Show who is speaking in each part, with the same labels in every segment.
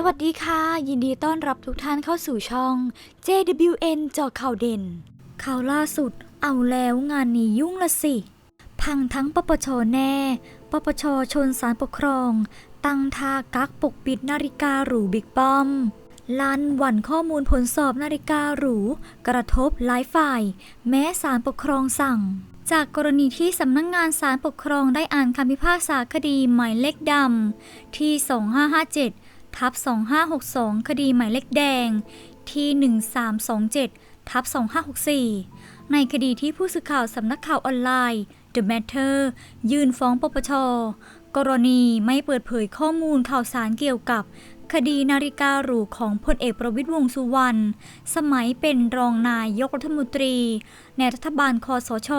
Speaker 1: สวัสดีค่ะ ยินดีต้อนรับทุกท่านเข้าสู่ช่อง JWN จอข่าวเด่น ข่าวล่าสุด เอาแล้วงานนี้ยุ่งละสิ พังทั้งปปชแน่ ปปชชนสารปกครอง ตั้งทากักปกปิดนาฬิกาหรูบิ๊กป้อม ลันหวันข้อมูลผลสอบนาฬิกาหรู กระทบหลายฝ่าย แม้สารปกครองสั่ง จากกรณีที่สำนักงงานสารปกครองได้อ่านคำพิพากษาคดีหมายเลขดำที่ 2557 ทับ2562 คดีหมายเลขแดงที่ 1327 ทับ2564 ในคดีที่ผู้สื่อข่าวสำนักข่าวออนไลน์ The Matter ยื่นฟ้องปปช กรณีไม่เปิดเผยข้อมูลข่าวสารเกี่ยวกับคดีนาฬิกาหรูของพลเอกประวิตยวงสุวรรณ สมัยเป็นรองนายกรัฐมนตรี ในรัฐบาลคอสช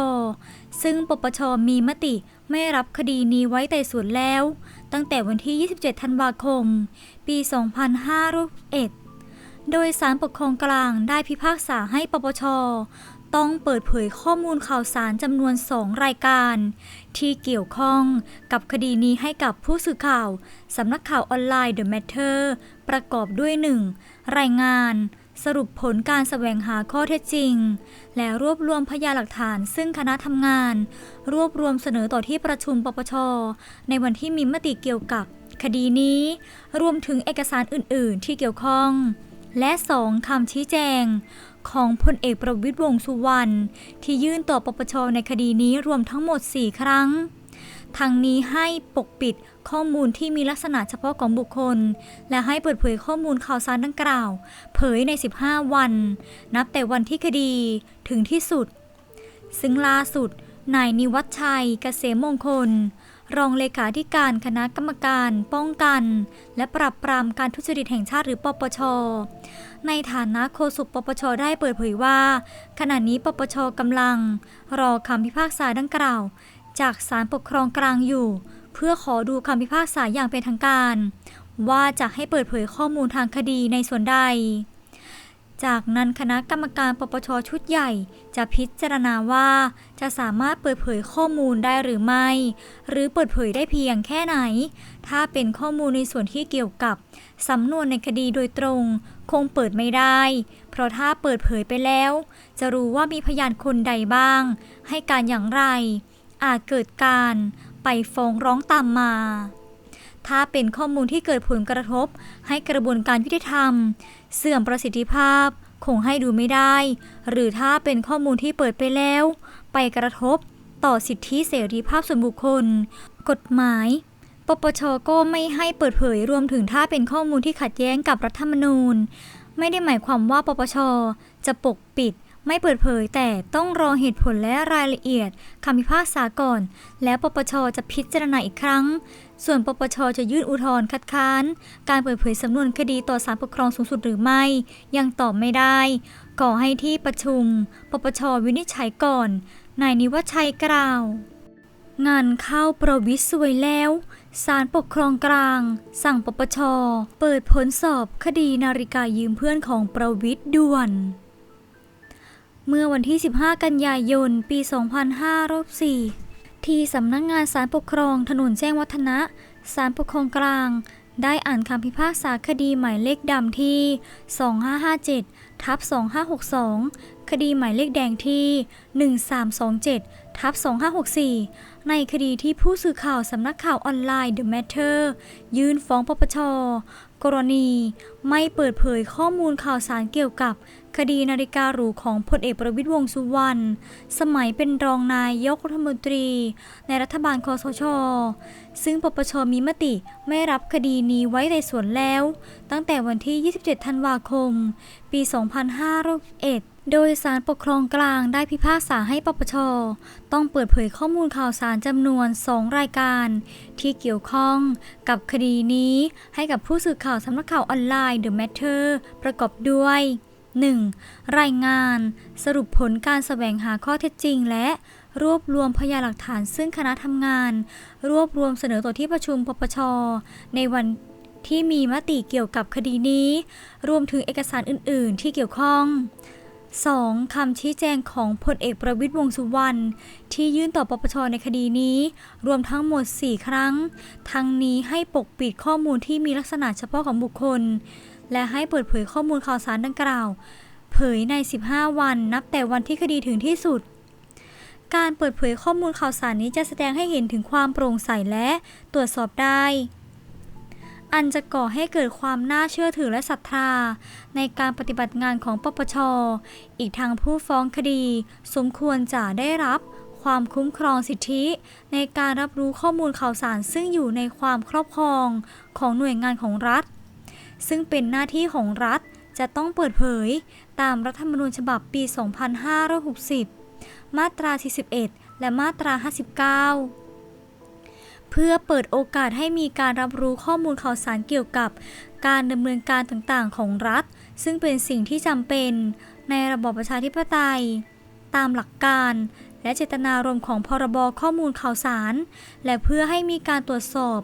Speaker 1: ซึ่งปปชมีมติไม่รับคดีนี้ไว้แต่ส่วนแล้ว ตั้งแต่วันที่ 27 ธันวาคม ปี 2501 โดยสารปกครองกลางได้พิพากษาให้ปปช ต้องเปิดเผยข้อมูลข่าวสารจำนวนสองรายการ ที่เกี่ยวข้องกับคดีนี้ให้กับผู้สื่อข่าวสำนักข่าวออนไลน์ The Matter ประกอบด้วย 1. รายงาน สรุปผลการแสวงหาข้อเท็จจริง และรวบรวมพยานหลักฐาน ซึ่งคณะทำงาน รวบรวมเสนอต่อที่ประชุมปปช ในวันที่มีมติเกี่ยวกับ คดีนี้ รวมถึงเอกสารอื่น ๆ ที่เกี่ยวข้อง และ 2. คำชี้แจง ของพลเอกประวิตยวงสุวรรณที่ยื่นต่อปปชในคดีนี้รวมทั้งหมด 4 ครั้ง ทางนี้ให้ปกปิดข้อมูลที่มีลักษณะเฉพาะของบุคคล และให้เปิดเผยข้อมูลข่าวสารดังกล่าว เผยใน 15 วัน นับแต่วันที่คดีถึงที่สุด ซึ่งล่าสุดนายนิวัฒชัยเกษมมงคล รองเลขาธิการคณะกรรมการป้องกัน และปราบปรามการทุจริตแห่งชาติหรือปปช ในฐานะโฆษกปปชได้เปิดเผยว่า ขณะนี้ปปชกำลัง รอคำพิพากษาดังกล่าว จากศาลปกครองกลางอยู่ เพื่อขอดูคำพิพากษาอย่างเป็นทางการ ว่าจะให้เปิดเผยข้อมูลทางคดีในส่วนใด จากนั้นคณะกรรมการปปชชุดใหญ่ จะพิจารณาว่าจะสามารถเปิดเผยข้อมูลได้หรือไม่ หรือเปิดเผยได้เพียงแค่ไหน ถ้าเป็นข้อมูลในส่วนที่เกี่ยวกับสำนวนในคดีโดยตรง คงเปิดไม่ได้ เพราะถ้าเปิดเผยไปแล้ว จะรู้ว่ามีพยานคนใดบ้าง ให้การอย่างไร อาจเกิดการไปฟ้องร้องตามมา ถ้าเป็นข้อมูลที่เกิดผลกระทบให้กระบวนการยุติธรรม เสื่อมประสิทธิภาพคงให้ดูไม่ได้ หรือถ้าเป็นข้อมูลที่เปิดไปแล้ว ไปกระทบต่อสิทธิเสรีภาพส่วนบุคคล กฎหมาย ปปชก็ไม่ให้เปิดเผยรวมถึงถ้าเป็นข้อมูลที่ขัดแย้งกับรัฐธรรมนูญ ไม่ได้หมายความว่าปปชจะปกปิด ไม่เปิดเผยแต่ต้องรอเหตุผลและรายละเอียดคำพิพากษาก่อน แล้วปปชจะพิจารณาอีกครั้ง ส่วนปปชจะยื่นอุทธรณ์คัดค้าน การเปิดเผยสำนวนคดีต่อศาลปกครองสูงสุดหรือไม่ ยังตอบไม่ได้ก่อให้ที่ประชุม ปปชวินิจฉัยก่อนนายนิวัชัยกล่าว งานเข้าประวิตรสวยแล้วศาลปกครองกลาง สั่งปปช เปิดผลสอบคดีนาฬิกายืมเพื่อนของประวิตรด่วน เมื่อวันที่ 15 กันยายน ปี 2504ที่สำนักงงานศาลปกครองถนนแจ้งวัฒนะศาลปกครองกลาง ได้อ่านคำพิพากษาคดีหมายเลขดำที่ 2557 ทับ 2562 คดีหมายเลขแดงที่ 1327 ทับ 2564 ในคดีที่ผู้สื่อข่าวสำนักข่าวออนไลน์ The Matter ยื่นฟ้องปปช กรณีไม่เปิดเผยข้อมูลข่าวสารเกี่ยวกับคดีนาฬิกาหรูของพลเอกประวิตยวงสุวรรณ สมัยเป็นรองนายกรัฐมนตรี ในรัฐบาลคอสช ซึ่งปปชมีมติไม่รับคดีนี้ไว้ในส่วนแล้ว ตั้งแต่วันที่ 27 ธันวาคม ปี 2501 โดยสารปกครองกลางได้พิพากษาให้ปปช ต้องเปิดเผยข้อมูลข่าวสารจำนวน 2 รายการ ที่เกี่ยวข้องกับคดีนี้ให้กับผู้สื่อข่าวสำนักข่าวออนไลน์ The Matter ประกอบด้วย 1. รายงาน สรุปผลการแสวงหาข้อเท็จจริง และรวบรวมพยานหลักฐานซึ่งคณะทำงาน รวบรวมเสนอต่อที่ประชุมปปช ในวันที่มีมติเกี่ยวกับคดีนี้ รวมถึงเอกสารอื่น ๆ ที่เกี่ยวข้อง 2. คำชี้แจงของพลเอกประวิตรวงสุวรรณที่ยื่นต่อปปชในคดีนี้ รวมทั้งหมด 4 ครั้ง ทั้งนี้ให้ปกปิดข้อมูลที่มีลักษณะเฉพาะของบุคคล และให้เปิดเผยข้อมูลข่าวสารดังกล่าว เผยใน 15 วันนับแต่วันที่คดีถึงที่สุด การเปิดเผยข้อมูลข่าวสารนี้จะแสดงให้เห็นถึงความโปร่งใสและตรวจสอบได้ อันจะก่อให้เกิดความน่าเชื่อถือและศรัทธา ในการปฏิบัติงานของปปช อีกทางผู้ฟ้องคดี สมควรจะได้รับความคุ้มครองสิทธิ ในการรับรู้ข้อมูลข่าวสารซึ่งอยู่ในความครอบครองของหน่วยงานของรัฐ ซึ่งเป็นหน้าที่ของรัฐจะต้องเปิดเผยตามรัฐธรรมนูญฉบับปี 2560 มาตรา 41 และมาตรา 59 เพื่อเปิดโอกาสให้มีการรับรู้ข้อมูลข่าวสารเกี่ยวกับ การดำเนินการต่างๆ ของรัฐ ซึ่งเป็นสิ่งที่จำเป็นในระบอบประชาธิปไตย ตามหลักการ และเจตนารมณ์ของพรบข้อมูลข่าวสาร และเพื่อให้มีการตรวจสอบ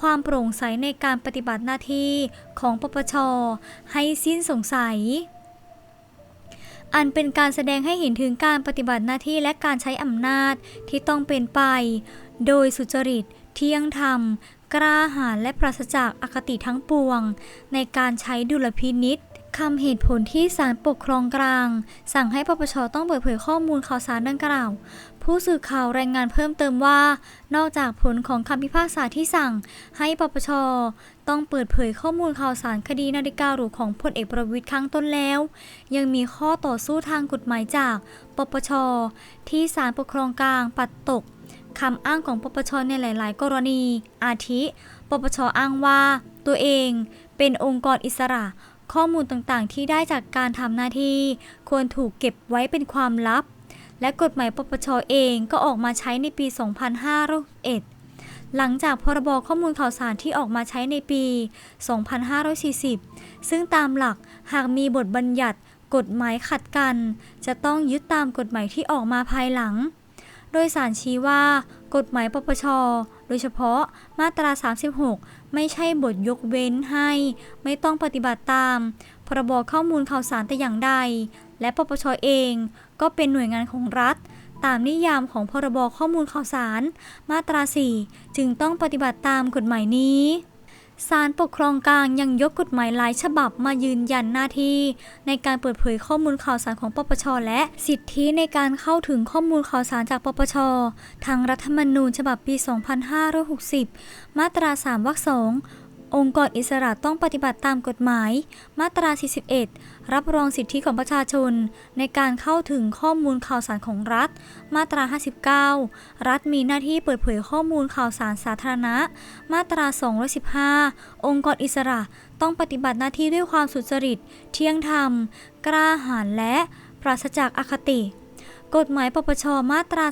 Speaker 1: ความโปร่งใสในการปฏิบัติหน้าที่ของปปช ให้สิ้นสงสัย อันเป็นการแสดงให้เห็นถึงการปฏิบัติหน้าที่และการใช้อำนาจที่ต้องเป็นไป โดยสุจริต เที่ยงธรรม กล้าหาญและปราศจากอคติทั้งปวง ในการใช้ดุลพินิษคำเหตุผลที่ศาลปกครองกลาง สั่งให้ปปชต้องเปิดเผยข้อมูลข่าวสารดังกล่าว ผู้สื่อข่าวรายงานเพิ่มเติมว่า นอกจากผลของคำพิพากษาที่สั่ง ให้ปปชต้องเปิดเผยข้อมูลข่าวสารคดีนาฬิกาหรูของพลเอกประวิตยครั้งต้นแล้ว ยังมีข้อต่อสู้ทางกฎหมายจาก ปปช ที่ศาลปกครองกลางปัดตก คำอ้างของปปชในหลาย ๆ กรณี อาทิ ปปชอ้างว่า ตัวเองเป็นองค์กรอิสระ ข้อมูลต่าง ๆ ที่ได้จากการทำหน้าที่ ควรถูกเก็บไว้เป็นความลับ และกฎหมายปปชเองก็ออกมาใช้ในปี 2501 หลังจากพรบข้อมูลข่าวสารที่ออกมาใช้ในปี 2540 ซึ่งตามหลักหากมีบทบัญญัติกฎหมายขัดกัน จะต้องยึดตามกฎหมายที่ออกมาภายหลัง โดยสารชี้ว่ากฎหมายปปช โดยเฉพาะมาตรา 36 ไม่ใช่บทยกเว้นให้ ไม่ต้องปฏิบัติตาม พรบข้อมูลข่าวสารแต่อย่างใด และปปชเองก็เป็นหน่วยงานของรัฐ ตามนิยามของพรบข้อมูลข่าวสาร มาตรา 4 จึงต้องปฏิบัติตามกฎหมายนี้ ศาลปกครองกลางยังยกกฎหมายหลายฉบับมายืนยันหน้าที่ ในการเปิดเผยข้อมูลข่าวสารของปปช และสิทธิในการเข้าถึงข้อมูลข่าวสารจากปปช ทางรัฐธรรมนูญฉบับปี 2560 มาตรา 3 วรรค 2 องค์กรอิสระต้องปฏิบัติตามกฎหมาย มาตรา 41 รับรองสิทธิของประชาชน ในการเข้าถึงข้อมูลข่าวสารของรัฐ มาตรา 59 รัฐมีหน้าที่เปิดเผยข้อมูลข่าวสารสาธารณะ มาตรา 215 องค์กรอิสระต้องปฏิบัติหน้าที่ด้วยความสุจริต เที่ยงธรรม กล้าหาญและ ปราศจากอคติ กฎหมายปปชมาตรา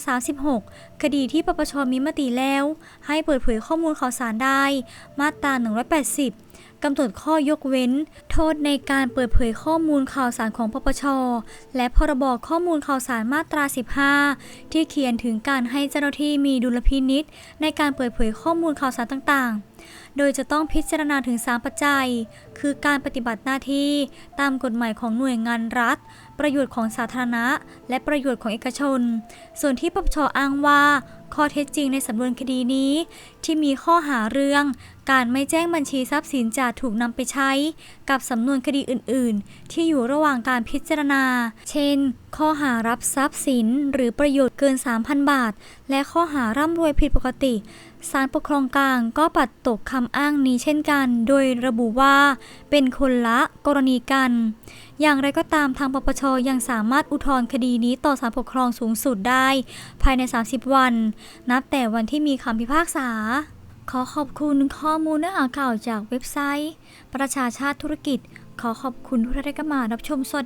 Speaker 1: 36 คดีที่ปปชมีมติแล้ว ให้เปิดเผยข้อมูลข่าวสารได้ มาตรา 180 กำหนดข้อยกเว้น โทษในการเปิดเผยข้อมูลข่าวสารของปปช และพรบข้อมูลข่าวสารมาตรา 15 ที่เขียนถึงการให้เจ้าหน้าที่มีดุลพินิษในการเปิดเผยข้อมูลข่าวสารต่างๆโดยจะต้องพิจารณาถึง 3 ปัจจัย คือการปฏิบัติหน้าที่ตามกฎหมายของหน่วยงานรัฐ ประโยชน์ของสาธารณะ และประโยชน์ของเอกชน ส่วนที่ปปชอ้างว่า ข้อเท็จจริงในสำนวนคดีนี้ ที่มีข้อหาเรื่อง การไม่แจ้งบัญชีทรัพย์สินจะถูกนำไปใช้ กับสำนวนคดีอื่น ๆ ที่อยู่ระหว่างการพิจารณา เช่น ข้อหารับทรัพย์สิน หรือประโยชน์เกิน 3,000 บาท และข้อหาร่ำรวยผิดปกติ ศาลปกครองกลางก็ปัดตกคำอ้างนี้เช่นกัน โดยระบุว่าเป็นคนละกรณีกัน อย่างไรก็ตามทางปปชยังสามารถอุทธรณ์คดีนี้ต่อศาลปกครองสูงสุดได้ ภายใน 30 วัน นับแต่วันที่มีคำพิพากษา ขอขอบคุณข้อมูลเนื้อหาข่าวจากเว็บไซต์ ประชาชาติธุรกิจ ขอขอบคุณทุกท่านที่เข้ามารับชมสด